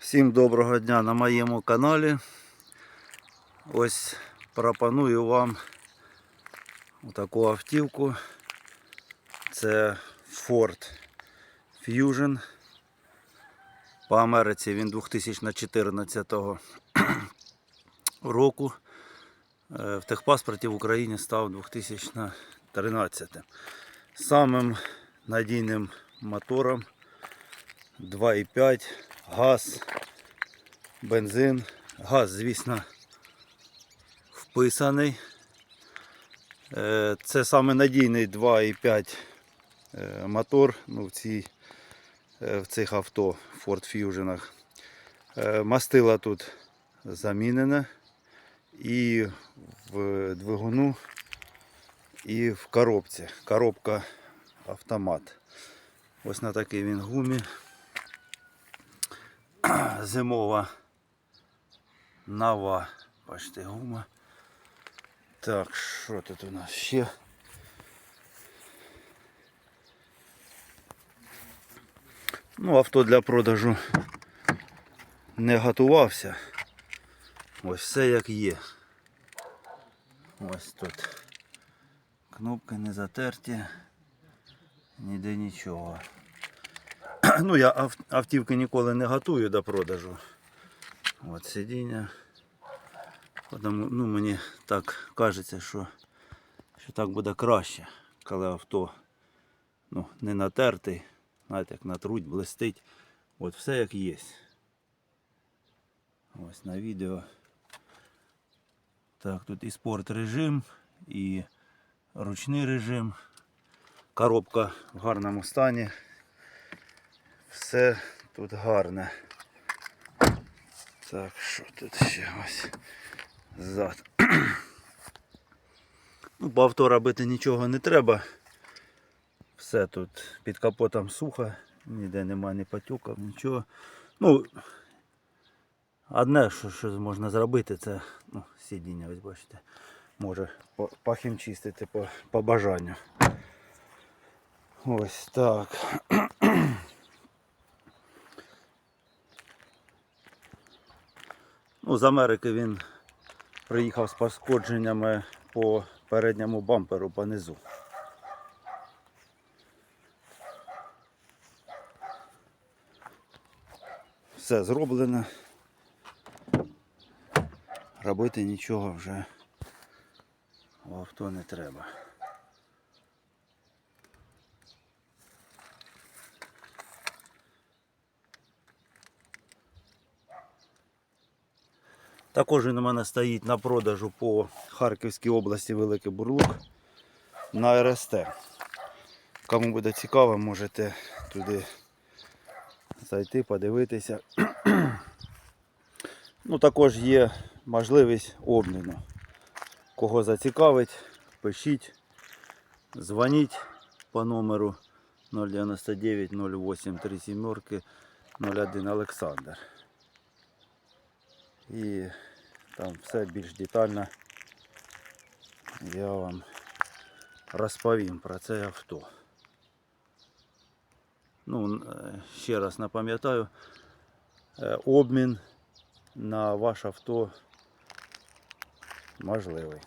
Всім доброго дня на моєму каналі. Ось пропоную вам таку автівку. Це Ford Fusion. По Америці він 2014 року. Е, В техпаспорті в Україні став 2013. Самим надійним мотором 2,5 газ, бензин. Газ, звісно, вписаний. Е, Це саме надійний 2,5 е, мотор ну, в, цій, е, в цих авто Ford Fusion. Мастила тут замінене і в двигуну, і в коробці. Коробка автомат. Ось на такий він гумі. Зимова нова. Бачите, гума. Так, що тут у нас ще? Ну, авто для продажу не готувався. Ось все як є. Ось тут. Кнопки не затерті. Ніде нічого. Ну, я ав- автівки ніколи не готую до продажу. От сидіння. Тому, ну, мені так кажеться, що, що так буде краще, коли авто ну, не натертий, знаєте, як натруть, блистить. От все як є. Ось на відео. Так, тут і спорт режим, і ручний режим. Коробка в гарному стані. Все тут гарне. Так, що тут ще ось зад. Ну, по авто робити нічого не треба. Все тут під капотом сухо, ніде нема ні потюків, нічого. Ну, одне, що, що можна зробити, це ну, сидіння, ось бачите. Може похімчистити по, по бажанню. Ось так. Ну, з Америки він приїхав з пошкодженнями по передньому бамперу по низу. Все зроблено. Робити нічого вже в авто не треба. Також він у мене стоїть на продажу по Харківській області Великий Бурлук на РСТ. Кому буде цікаво, можете туди зайти, подивитися. Ну, також є можливість обміну. Кого зацікавить, пишіть, дзвоніть по номеру 099 08 37 01 Олександр. І там все більш детально я вам розповім про це авто. Ну, е, ще раз напам'ятаю, е, обмін на ваше авто можливий.